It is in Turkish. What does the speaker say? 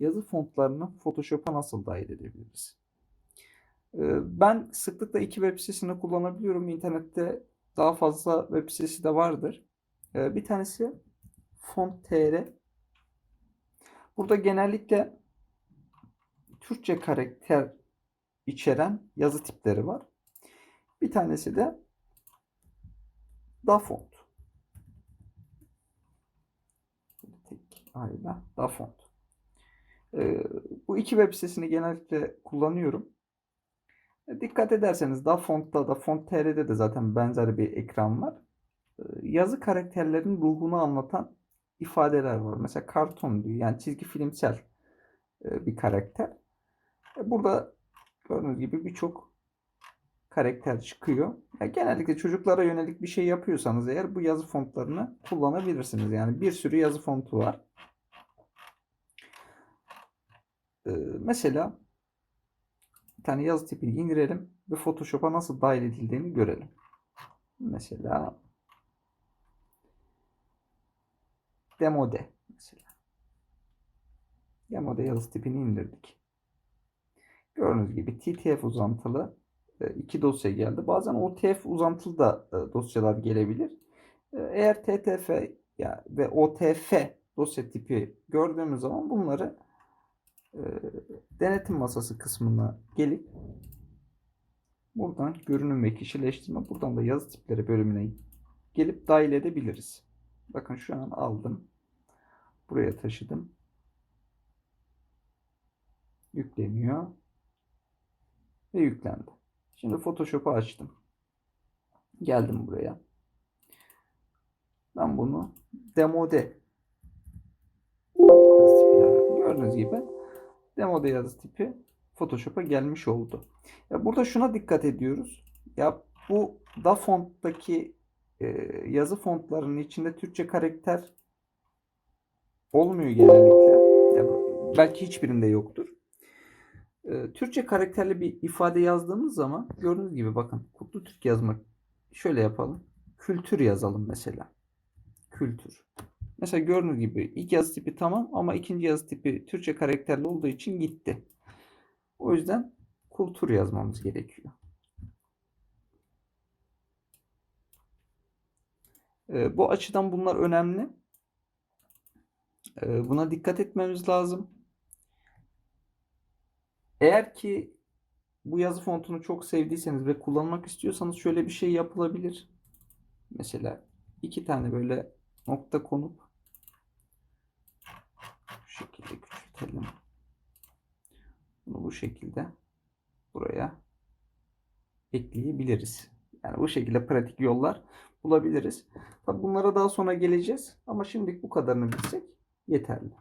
yazı fontlarını Photoshop'a nasıl dahil edebiliriz? Ee, Ben sıklıkla iki web sitesini kullanabiliyorum. İnternette daha fazla web sitesi de vardır. Ee, Bir tanesi Font.tr. Burada genellikle Türkçe karakter içeren yazı tipleri var. Bir tanesi de Dafont. Tek ayla Dafont. Ee, bu iki web sitesini genellikle kullanıyorum. E, Dikkat ederseniz Dafont'ta da Font.tr'de de zaten benzer bir ekran var. Ee, Yazı karakterlerin ruhunu anlatan ifadeler var. Mesela karton diyor. Yani çizgi filmsel e, bir karakter. E, Burada gördüğünüz gibi birçok karakter çıkıyor. Ya genellikle çocuklara yönelik bir şey yapıyorsanız eğer bu yazı fontlarını kullanabilirsiniz. Yani bir sürü yazı fontu var. Mesela bir tane yazı tipini indirelim ve Photoshop'a nasıl dahil edildiğini görelim. Mesela Demode mesela. Demode yazı tipini indirdik. Gördüğünüz gibi TTF uzantılı iki dosya geldi. Bazen OTF uzantılı da dosyalar gelebilir. Eğer TTF ve OTF dosya tipi gördüğümüz zaman bunları e, denetim masası kısmına gelip buradan görünüm ve kişileştirme buradan da yazı tipleri bölümüne gelip dahil edebiliriz. Bakın şu an aldım. Buraya taşıdım. Yükleniyor. Ve yüklendi. Şimdi Photoshop'u açtım. Geldim buraya. Ben bunu demode demode yazı tipi Photoshop'a gelmiş oldu. Ya burada şuna dikkat ediyoruz. Ya bu da fonttaki e, yazı fontlarının içinde Türkçe karakter olmuyor genellikle. Ya belki hiçbirinde yoktur. E, Türkçe karakterli bir ifade yazdığımız zaman gördüğünüz gibi bakın Kutlu Türk yazmak şöyle yapalım. Kültür yazalım mesela. Kültür. Mesela gördüğünüz gibi ilk yazı tipi tamam ama ikinci yazı tipi Türkçe karakterli olduğu için gitti. O yüzden kultur yazmamız gerekiyor. E, bu açıdan bunlar önemli. E, buna dikkat etmemiz lazım. Eğer ki bu yazı fontunu çok sevdiyseniz ve kullanmak istiyorsanız şöyle bir şey yapılabilir. Mesela iki tane böyle nokta konup şekilde küçültelim. Bunu bu şekilde buraya ekleyebiliriz. Yani bu şekilde pratik yollar bulabiliriz. Tabi bunlara daha sonra geleceğiz ama şimdilik bu kadarını bilsek yeterli.